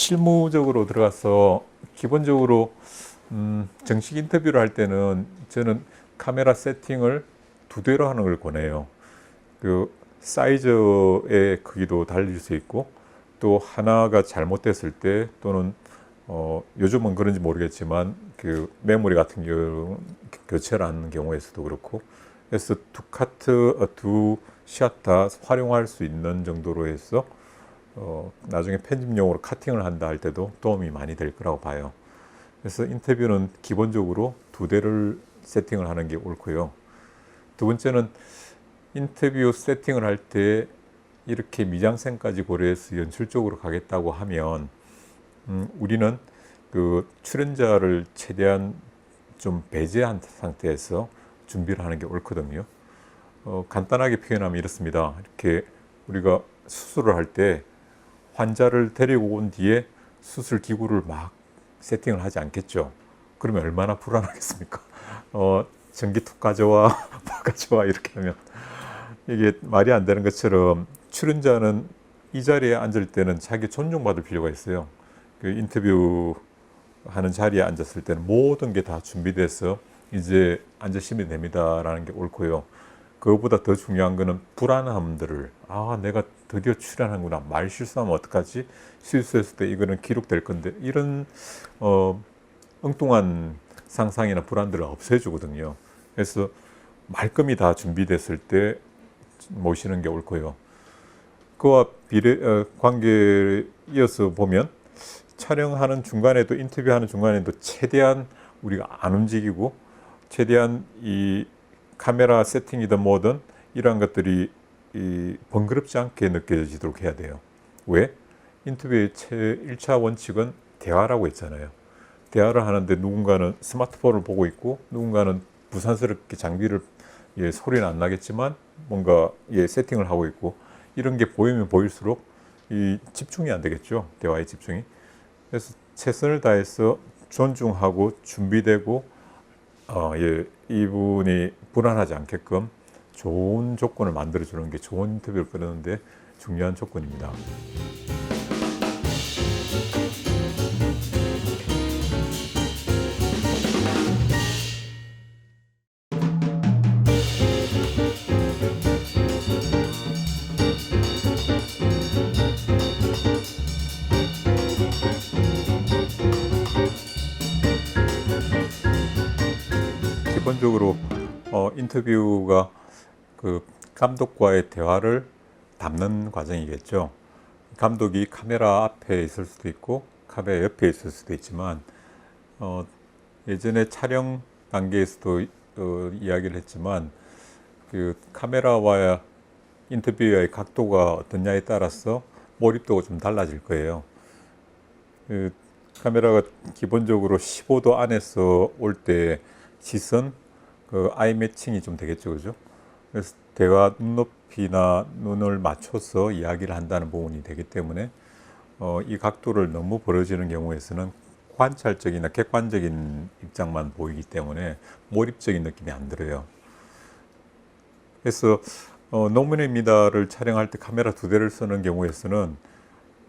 자, 실무적으로 들어가서 기본적으로 음, 정식 인터뷰를 할 때는 저는 카메라 세팅을 두 대로 하는 걸 권해요. 그 사이즈의 크기도 달릴 수 있고 또 하나가 잘못됐을 때 또는 어, 요즘은 그런지 모르겠지만 그 메모리 같은 경우 교체를 하는 경우에서도 그렇고 그래서 두 카트 어, 두샷 다 활용할 수 있는 정도로 해서 어, 나중에 편집용으로 카팅을 한다 할 때도 도움이 많이 될 거라고 봐요. 그래서 인터뷰는 기본적으로 두 대를 세팅을 하는 게 옳고요. 두 번째는 인터뷰 세팅을 할 때 이렇게 미장센까지 고려해서 연출적으로 가겠다고 하면 음, 우리는 그 출연자를 최대한 좀 배제한 상태에서 준비를 하는 게 옳거든요. 어, 간단하게 표현하면 이렇습니다. 이렇게 우리가 수술을 할 때 환자를 데리고 온 뒤에 수술 기구를 막 세팅을 하지 않겠죠. 그러면 얼마나 불안하겠습니까? 어, 전기 툭 가져와, 뭐 가져와 이렇게 하면 이게 말이 안 되는 것처럼 출연자는 이 자리에 앉을 때는 자기 존중받을 필요가 있어요. 그 인터뷰 하는 자리에 앉았을 때는 모든 게 다 준비돼서 이제 앉으시면 됩니다라는 게 옳고요. 그것보다 더 중요한 거는 불안함들을 아 내가 드디어 출연하는구나 말 실수하면 어떡하지 실수했을 때 이거는 기록될 건데 이런 어 엉뚱한 상상이나 불안들을 없애주거든요. 그래서 말끔히 다 준비됐을 때 모시는 게 옳고요. 그와 비례 어, 관계 이어서 보면 촬영하는 중간에도 인터뷰하는 중간에도 최대한 우리가 안 움직이고 최대한 이 카메라 세팅이든 뭐든 이러한 것들이 이 번거롭지 않게 느껴지도록 해야 돼요. 왜? 인터뷰의 최 1차 원칙은 대화라고 했잖아요. 대화를 하는데 누군가는 스마트폰을 보고 있고 누군가는 부산스럽게 장비를 예, 소리는 안 나겠지만 뭔가 예, 세팅을 하고 있고 이런 게 보이면 보일수록 이 집중이 안 되겠죠. 대화의 집중이. 그래서 최선을 다해서 존중하고 준비되고 어, 예, 이분이 불안하지 않게끔 좋은 조건을 만들어 주는 게 좋은 인터뷰를 끊는데 중요한 조건입니다. 기본적으로 어, 인터뷰가 그 감독과의 대화를 담는 과정이겠죠. 감독이 카메라 앞에 있을 수도 있고 카메라 옆에 있을 수도 있지만 어, 예전에 촬영 단계에서도 어, 이야기를 했지만 그 카메라와 인터뷰의 각도가 어떠냐에 따라서 몰입도가 좀 달라질 거예요. 그 카메라가 기본적으로 15도 안에서 올 때 시선, 그 아이 매칭이 좀 되겠죠, 그죠? 그래서 대화 눈높이나 눈을 맞춰서 이야기를 한다는 부분이 되기 때문에 어, 이 각도를 너무 벌어지는 경우에서는 관찰적이나 객관적인 입장만 보이기 때문에 몰입적인 느낌이 안 들어요. 그래서 어, 논문입니다를 촬영할 때 카메라 두 대를 쓰는 경우에서는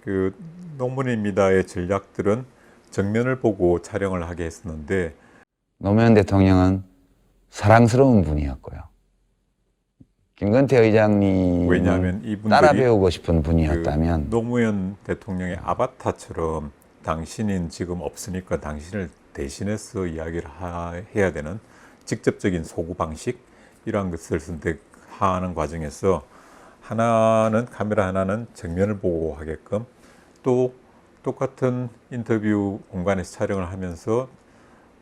그 논문입니다의 전략들은 정면을 보고 촬영을 하게 했었는데 노무현 대통령은 사랑스러운 분이었고요. 김건태 왜냐하면 이분들이 따라 배우고 싶은 그 분이었다면 노무현 대통령의 아바타처럼 당신은 지금 없으니까 당신을 대신해서 이야기를 하, 해야 되는 직접적인 소구 방식 이러한 것을 선택하는 과정에서 하나는 카메라 하나는 정면을 보고 하게끔 또 똑같은 인터뷰 공간에서 촬영을 하면서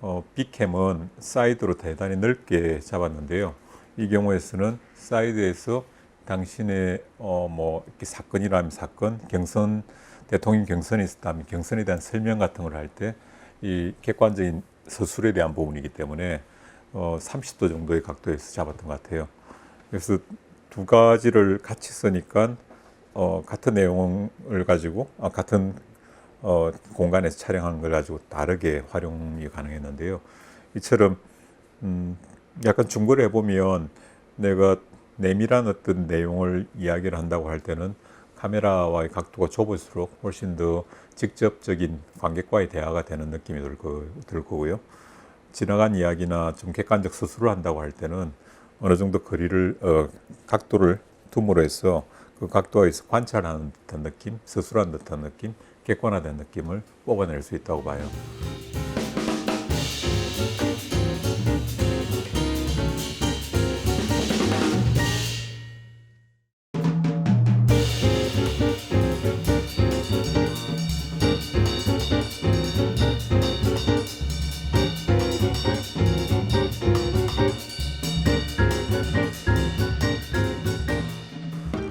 어, 빅캠은 사이드로 대단히 넓게 잡았는데요. 이 경우에서는 사이드에서 당신의 어, 뭐 사건이라면 사건, 경선 대통령 경선이 있었다면 경선에 대한 설명 같은 걸 할 때 이 객관적인 서술에 대한 부분이기 때문에 어, 30도 정도의 각도에서 잡았던 것 같아요. 그래서 두 가지를 같이 쓰니까 어, 같은 내용을 가지고 아, 같은 어, 공간에서 촬영하는 걸 가지고 다르게 활용이 가능했는데요. 이처럼 음, 약간 중고를 해보면 내가 내밀한 어떤 내용을 이야기를 한다고 할 때는 카메라와의 각도가 좁을수록 훨씬 더 직접적인 관객과의 대화가 되는 느낌이 들, 거, 들 거고요. 지나간 이야기나 좀 객관적 서술을 한다고 할 때는 어느 정도 거리를 어, 각도를 둠으로 해서 그 각도에서 관찰하는 듯한 느낌, 서술하는 듯한 느낌, 객관화된 느낌을 뽑아낼 수 있다고 봐요.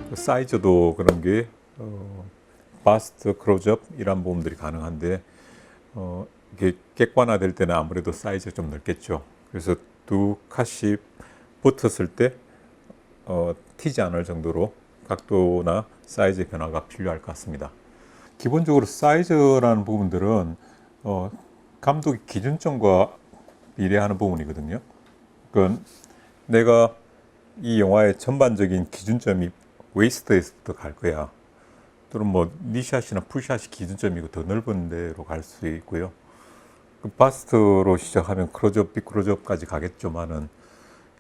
그 사이즈도 그런 게 어, 바스트, 클로즈업 이런 부분들이 가능한데 어, 이게 객관화될 때는 아무래도 사이즈가 좀 넓겠죠. 그래서 두 컷이 붙었을 때 어, 튀지 않을 정도로 각도나 사이즈의 변화가 필요할 것 같습니다. 기본적으로 사이즈라는 부분들은 어, 감독의 기준점과 비례하는 부분이거든요. 그건 내가 이 영화의 전반적인 기준점이 웨이스트에서부터 갈 거야. 또는 뭐 니샷이나 풀샷이 기준점이고 더 넓은 데로 갈 수 있고요. 그 바스트로 시작하면 크로즈업, 비크로즈업까지 가겠지만은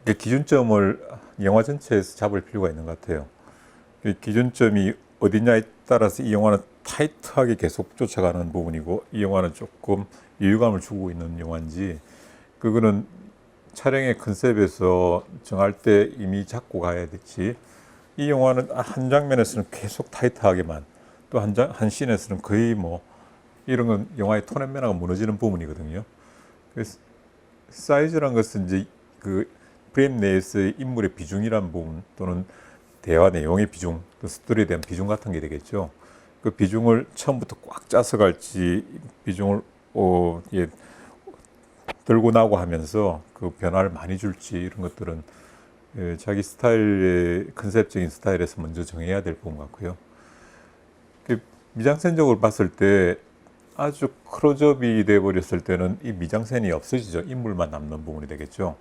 이게 기준점을 영화 전체에서 잡을 필요가 있는 것 같아요. 이 기준점이 어디냐에 따라서 이 영화는 타이트하게 계속 쫓아가는 부분이고 이 영화는 조금 여유감을 주고 있는 영화인지 그거는 촬영의 컨셉에서 정할 때 이미 잡고 가야 되지. 이 영화는 한 장면에서는 계속 타이트하게만 또 한 장, 한 씬에서는 거의 뭐 이런 건 영화의 톤앤 매너가 무너지는 부분이거든요. 그래서 사이즈란 것은 이제 그 프레임 내에서의 인물의 비중이란 부분 또는 대화 내용의 비중, 또 스토리에 대한 비중 같은 게 되겠죠. 그 비중을 처음부터 꽉 짜서 갈지 비중을 어, 예, 들고 나고 하면서 그 변화를 많이 줄지 이런 것들은 예, 자기 스타일의 컨셉적인 스타일에서 먼저 정해야 될 부분 같고요. 그 미장센적으로 봤을 때 아주 크로즈업이 돼 버렸을 때는 이 미장센이 없어지죠. 인물만 남는 부분이 되겠죠.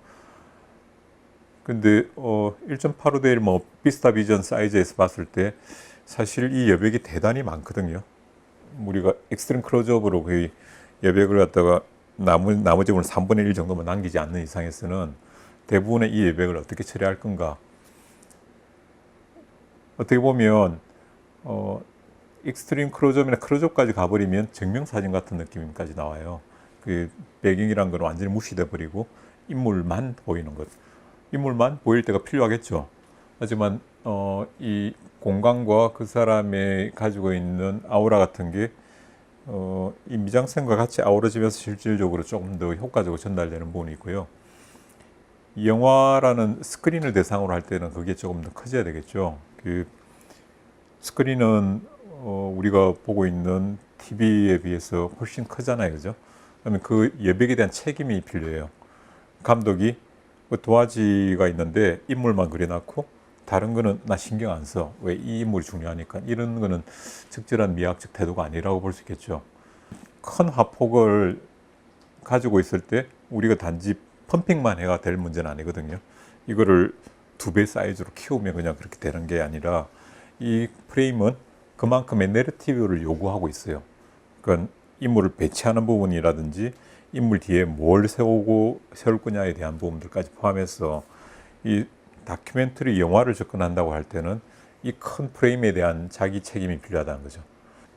근데 어 1.85대 1 뭐 비스타 비전 사이즈에서 봤을 때 사실 이 여백이 대단히 많거든요. 우리가 엑스트림 클로즈업으로 거의 여백을 갖다가 나무, 나머지 부분 3분의 1 정도만 남기지 않는 이상에서는 대부분의 이 여백을 어떻게 처리할 건가. 어떻게 보면, 어, 익스트림 클로즈업이나 클로즈업까지 가버리면 증명사진 같은 느낌까지 나와요. 그 배경이란 건 완전히 무시돼 버리고 인물만 보이는 것. 인물만 보일 때가 필요하겠죠. 하지만, 어, 이 공간과 그 사람의 가지고 있는 아우라 같은 게 어, 이 미장센과 같이 아우러지면서 실질적으로 조금 더 효과적으로 전달되는 부분이 있고요. 이 영화라는 스크린을 대상으로 할 때는 그게 조금 더 커져야 되겠죠. 그 스크린은 어, 우리가 보고 있는 TV에 비해서 훨씬 크잖아요, 그죠? 그러면 그 여백에 대한 책임이 필요해요. 감독이 그 도화지가 있는데 인물만 그려놨고 다른 거는 나 신경 안 써. 왜 이 인물이 중요하니까. 이런 거는 적절한 미학적 태도가 아니라고 볼 수 있겠죠. 큰 화폭을 가지고 있을 때 우리가 단지 펌핑만 해가 될 문제는 아니거든요. 이거를 두 배 사이즈로 키우면 그냥 그렇게 되는 게 아니라 이 프레임은 그만큼의 내러티브를 요구하고 있어요. 그건 인물을 배치하는 부분이라든지 인물 뒤에 뭘 세우고 세울 거냐에 대한 부분들까지 포함해서 이 다큐멘터리 영화를 접근한다고 할 때는 이 큰 프레임에 대한 자기 책임이 필요하다는 거죠.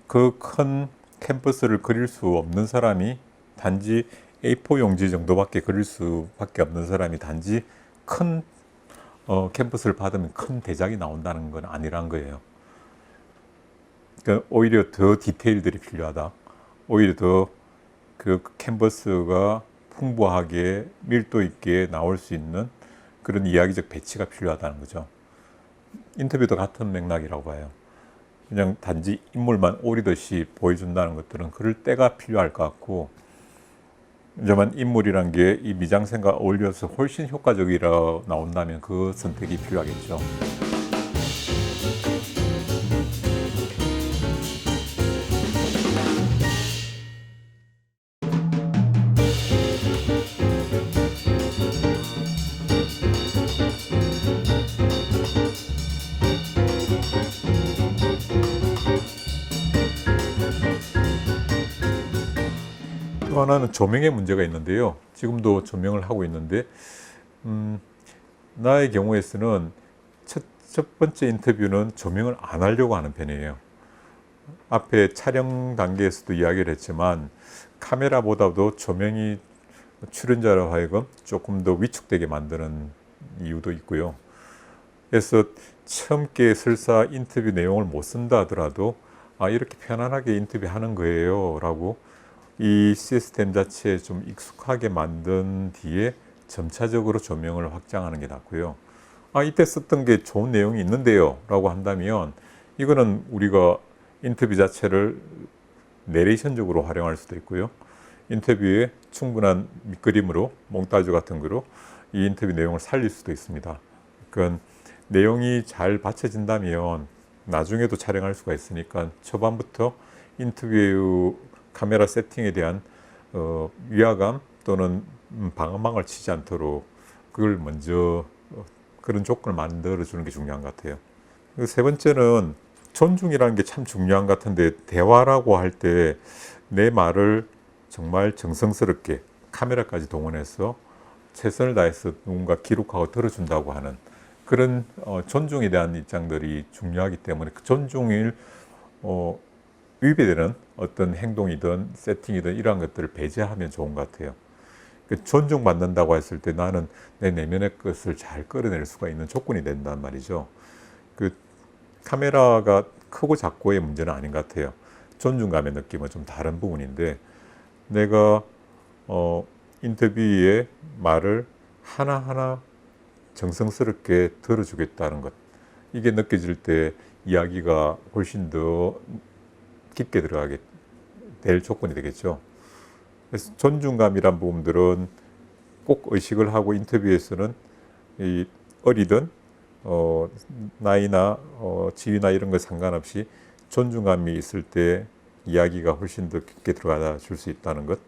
그 큰 캠퍼스를 그릴 수 없는 사람이 단지 A4 용지 정도밖에 그릴 수밖에 없는 사람이 단지 큰 어, 캠퍼스를 받으면 큰 대작이 나온다는 건 아니란 거예요. 그러니까 오히려 더 디테일들이 필요하다. 오히려 더 그 캔버스가 풍부하게 밀도 있게 나올 수 있는 그런 이야기적 배치가 필요하다는 거죠. 인터뷰도 같은 맥락이라고 봐요. 그냥 단지 인물만 오리듯이 보여준다는 것들은 그럴 때가 필요할 것 같고, 하지만 인물이란 게 이 미장센과 어울려서 훨씬 효과적이라 나온다면 그 선택이 필요하겠죠. 하나는 조명의 문제가 있는데요. 지금도 조명을 하고 있는데 음, 나의 경우에서는 첫, 첫 번째 인터뷰는 조명을 안 하려고 하는 편이에요. 앞에 촬영 단계에서도 이야기를 했지만 카메라보다도 조명이 출연자로 하여금 조금 더 위축되게 만드는 이유도 있고요. 그래서 처음께 설사 인터뷰 내용을 못 쓴다 하더라도 아 이렇게 편안하게 인터뷰하는 거예요 라고 이 시스템 자체에 좀 익숙하게 만든 뒤에 점차적으로 조명을 확장하는 게 낫고요. 아 이때 썼던 게 좋은 내용이 있는데요 라고 한다면 이거는 우리가 인터뷰 자체를 내레이션적으로 활용할 수도 있고요. 인터뷰에 충분한 밑그림으로 몽타주 같은 거로 이 인터뷰 내용을 살릴 수도 있습니다. 그건 내용이 잘 받쳐진다면 나중에도 촬영할 수가 있으니까 초반부터 인터뷰 카메라 세팅에 대한 어, 위화감 또는 음, 방어망을 치지 않도록 그걸 먼저 어, 그런 조건을 만들어 주는 게 중요한 것 같아요. 그세 번째는 존중이라는 게 참 중요한 것 같은데 대화라고 할 때 내 말을 정말 정성스럽게 카메라까지 동원해서 최선을 다해서 누군가 기록하고 들어준다고 하는 그런 어, 존중에 대한 입장들이 중요하기 때문에 그 존중을 어, 위배되는 어떤 행동이든 세팅이든 이러한 것들을 배제하면 좋은 것 같아요. 그 존중받는다고 했을 때 나는 내 내면의 것을 잘 끌어낼 수가 있는 조건이 된단 말이죠. 그 카메라가 크고 작고의 문제는 아닌 것 같아요. 존중감의 느낌은 좀 다른 부분인데 내가 어, 인터뷰의 말을 하나하나 정성스럽게 들어주겠다는 것 이게 느껴질 때 이야기가 훨씬 더 깊게 들어가게 될 조건이 되겠죠. 그래서 존중감이란 부분들은 꼭 의식을 하고 인터뷰에서는 이 어리든 어, 나이나 어, 지위나 이런 거 상관없이 존중감이 있을 때 이야기가 훨씬 더 깊게 들어가 줄 수 있다는 것